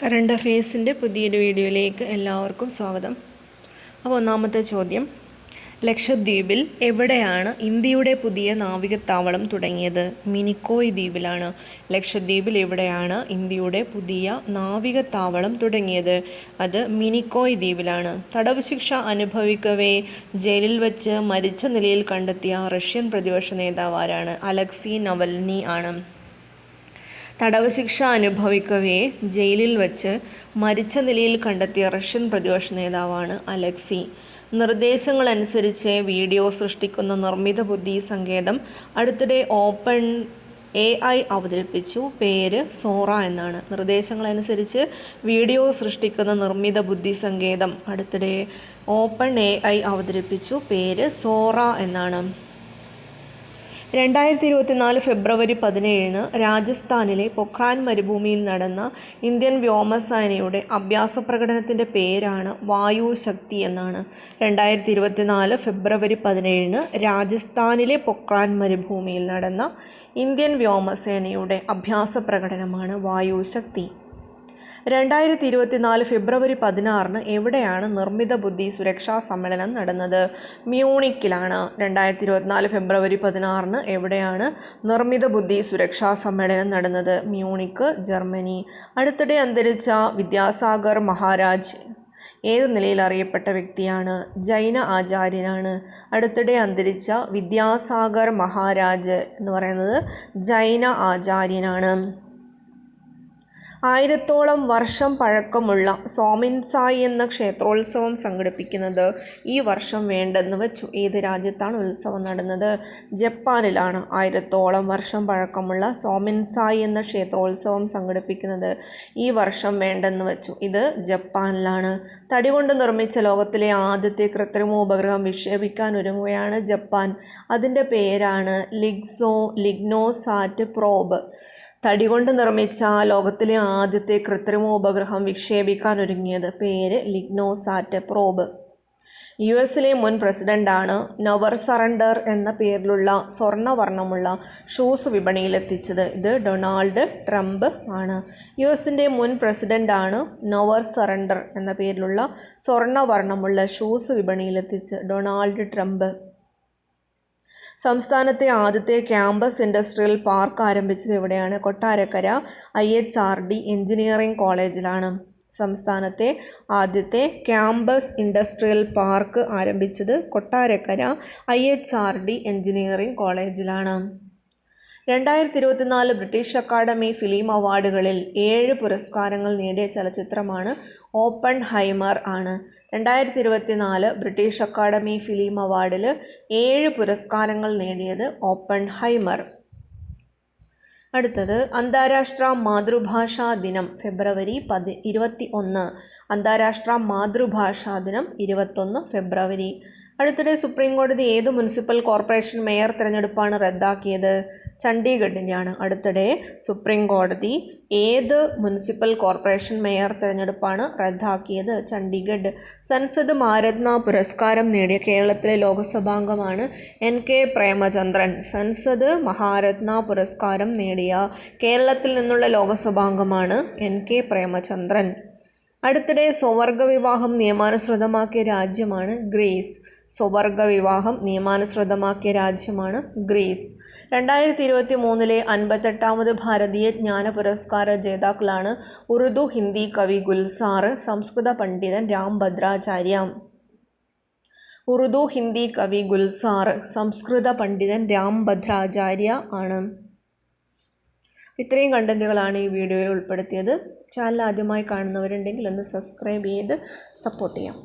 Current അഫെയർസിന്റെ പുതിയൊരു വീഡിയോയിലേക്ക് എല്ലാവർക്കും സ്വാഗതം. അപ്പോൾ ഒന്നാമത്തെ ചോദ്യം ലക്ഷദ്വീപിൽ എവിടെയാണ് ഇന്ത്യയുടെ പുതിയ നാവികത്താവളം തുടങ്ങിയത്? മിനിക്കോയ് ദ്വീപിലാണ്. ലക്ഷദ്വീപിൽ എവിടെയാണ് ഇന്ത്യയുടെ പുതിയ നാവികത്താവളം തുടങ്ങിയത്? അത് മിനിക്കോയ് ദ്വീപിലാണ്. തടവ് ശിക്ഷ അനുഭവിക്കവേ ജയിലിൽ വച്ച് മരിച്ച നിലയിൽ കണ്ടെത്തിയ റഷ്യൻ പ്രതിപക്ഷ നേതാവ് ആരാണ്? അലക്സി നവൽനി ആണ്. തടവ് ശിക്ഷ അനുഭവിക്കവേ ജയിലിൽ വച്ച് മരിച്ച നിലയിൽ കണ്ടെത്തിയ റഷ്യൻ പ്രതിപക്ഷ നേതാവാണ് അലക്സി. നിർദ്ദേശങ്ങളനുസരിച്ച് വീഡിയോ സൃഷ്ടിക്കുന്ന നിർമ്മിത ബുദ്ധി സങ്കേതം അടുത്തിടെ ഓപ്പൺ എ ഐ അവതരിപ്പിച്ചു. പേര് സോറ എന്നാണ്. നിർദ്ദേശങ്ങളനുസരിച്ച് വീഡിയോ സൃഷ്ടിക്കുന്ന നിർമ്മിത ബുദ്ധി സങ്കേതം അടുത്തിടെ ഓപ്പൺ എ ഐ അവതരിപ്പിച്ചു. പേര് സോറ എന്നാണ്. രണ്ടായിരത്തി ഇരുപത്തിനാല് ഫെബ്രുവരി പതിനേഴിന് രാജസ്ഥാനിലെ പൊഖ്രാൻ മരുഭൂമിയിൽ നടന്ന ഇന്ത്യൻ വ്യോമസേനയുടെ അഭ്യാസ പ്രകടനത്തിന്റെ പേരാണ് വായു ശക്തി എന്നാണ്. രണ്ടായിരത്തി ഇരുപത്തിനാല് ഫെബ്രുവരി പതിനേഴിന് രാജസ്ഥാനിലെ പൊഖ്രാൻ മരുഭൂമിയിൽ നടന്ന ഇന്ത്യൻ വ്യോമസേനയുടെ അഭ്യാസ പ്രകടനമാണ് വായു ശക്തി. രണ്ടായിരത്തി ഇരുപത്തിനാല് ഫെബ്രുവരി പതിനാറിന് എവിടെയാണ് നിർമ്മിത ബുദ്ധി സുരക്ഷാ സമ്മേളനം നടന്നത്? മ്യൂണിക്കിലാണ്. രണ്ടായിരത്തി ഇരുപത്തിനാല് ഫെബ്രുവരി പതിനാറിന് എവിടെയാണ് നിർമ്മിത ബുദ്ധി സുരക്ഷാ സമ്മേളനം നടന്നത്? Munich Germany. അടുത്തിടെ അന്തരിച്ച വിദ്യാസാഗർ മഹാരാജ് ഏത് നിലയിൽ അറിയപ്പെട്ട വ്യക്തിയാണ്? ജൈന ആചാര്യനാണ്. അടുത്തിടെ അന്തരിച്ച വിദ്യാസാഗർ മഹാരാജ് എന്ന് പറയുന്നത് ജൈന ആചാര്യനാണ്. ആയിരത്തോളം വർഷം പഴക്കമുള്ള സോമിൻസായി എന്ന ക്ഷേത്രോത്സവം സംഘടിപ്പിക്കുന്നത് ഈ വർഷം വേണ്ടെന്ന് വെച്ചു. ഏത് രാജ്യത്താണ് ഉത്സവം നടന്നത്? ജപ്പാനിലാണ് ആയിരത്തോളം വർഷം പഴക്കമുള്ള സോമിൻസായി എന്ന ക്ഷേത്രോത്സവം സംഘടിപ്പിക്കുന്നത് ഈ വർഷം വേണ്ടെന്ന് വെച്ചു. ഇത് ജപ്പാനിലാണ്. തടി കൊണ്ട് നിർമ്മിച്ച ലോകത്തിലെ ആദ്യത്തെ കൃത്രിമോപഗ്രഹം വിക്ഷേപിക്കാൻ ഒരുങ്ങുകയാണ് ജപ്പാൻ. അതിന്റെ പേരാണ് ലിഗ്സോ ലിഗ്നോസാറ്റ് പ്രോബ്. തടി കൊണ്ട് നിർമ്മിച്ച ലോകത്തിലെ ആദ്യത്തെ കൃത്രിമോപഗ്രഹം വിക്ഷേപിക്കാൻ ഒരുങ്ങിയത് പേര് ലിഗ്നോസാറ്റ് പ്രോബ്. യു എസിലെ മുൻ പ്രസിഡന്റാണ് നവർ സറണ്ടർ എന്ന പേരിലുള്ള സ്വർണവർണമുള്ള ഷൂസ് വിപണിയിലെത്തിച്ചത്. ഇത് ഡൊണാൾഡ് ട്രംപ് ആണ്. യു എസിന്റെ മുൻ പ്രസിഡന്റാണ് നവർ സറണ്ടർ എന്ന പേരിലുള്ള സ്വർണവർണമുള്ള ഷൂസ് വിപണിയിലെത്തിച്ച് ഡൊണാൾഡ് ട്രംപ്. സംസ്ഥാനത്തെ ആദ്യത്തെ ക്യാമ്പസ് ഇൻഡസ്ട്രിയൽ പാർക്ക് ആരംഭിച്ചത് എവിടെയാണ്? Kottarakkara I H R D engineering കോളേജിലാണ്. സംസ്ഥാനത്തെ ആദ്യത്തെ ക്യാമ്പസ് ഇൻഡസ്ട്രിയൽ പാർക്ക് ആരംഭിച്ചത് Kottarakkara I H R D engineering കോളേജിലാണ്. രണ്ടായിരത്തി ഇരുപത്തിനാല് ബ്രിട്ടീഷ് അക്കാഡമി ഫിലിം അവാർഡുകളിൽ ഏഴ് പുരസ്കാരങ്ങൾ നേടിയ ചലച്ചിത്രമാണ് ഓപ്പൺ ഹൈമർ ആണ്. രണ്ടായിരത്തി ഇരുപത്തിനാല് ബ്രിട്ടീഷ് അക്കാഡമി ഫിലിം അവാർഡിൽ ഏഴ് പുരസ്കാരങ്ങൾ നേടിയത് ഓപ്പൺ ഹൈമർ അടുത്തത് അന്താരാഷ്ട്ര മാതൃഭാഷാ ദിനം ഫെബ്രുവരി പതി ഇരുപത്തി ഒന്ന് അന്താരാഷ്ട്ര മാതൃഭാഷാ ദിനം ഇരുപത്തൊന്ന് ഫെബ്രുവരി. അടുത്തിടെ സുപ്രീം കോടതി ഏത് മുനിസിപ്പൽ കോർപ്പറേഷൻ മേയർ തിരഞ്ഞെടുപ്പാണ് റദ്ദാക്കിയത്? ചണ്ഡീഗഡിന്റെയാണ് അടുത്തിടെ സുപ്രീം കോടതി ഏത് മുനിസിപ്പൽ കോർപ്പറേഷൻ മേയർ തിരഞ്ഞെടുപ്പാണ് റദ്ദാക്കിയത്? ചണ്ഡീഗഡ്. സൻസദ് മാരത്ന പുരസ്കാരം നേടിയ കേരളത്തിലെ ലോകസഭാംഗമാണ് എൻ കെ പ്രേമചന്ദ്രൻ. സൻസദ് മഹാരത്ന പുരസ്കാരം നേടിയ കേരളത്തിൽ നിന്നുള്ള ലോകസഭാംഗമാണ് എൻ കെ പ്രേമചന്ദ്രൻ. അടുത്തിടെ സ്വവർഗ വിവാഹം നിയമാനുസൃതമാക്കിയ രാജ്യമാണ് ഗ്രീസ്. സ്വവർഗ വിവാഹം നിയമാനുസൃതമാക്കിയ രാജ്യമാണ് ഗ്രീസ്. രണ്ടായിരത്തി ഇരുപത്തി മൂന്നിലെ അൻപത്തെട്ടാമത് ഭാരതീയ ജ്ഞാന പുരസ്കാര ജേതാക്കളാണ് ഉറുദു ഹിന്ദി കവി ഗുൽസാറ് സംസ്കൃത പണ്ഡിതൻ രാം ഭദ്രാചാര്യ. ഉറുദു ഹിന്ദി കവി ഗുൽസാർ സംസ്കൃത പണ്ഡിതൻ രാം ഭദ്രാചാര്യ ആണ്. ഇത്രയും കണ്ടന്റുകളാണ് ഈ വീഡിയോയിൽ ഉൾപ്പെടുത്തിയത്. ചാനൽ ആദ്യമായി കാണുന്നവരുണ്ടെങ്കിൽ ഒന്ന് സബ്സ്ക്രൈബ് ചെയ്ത് സപ്പോർട്ട് ചെയ്യാം.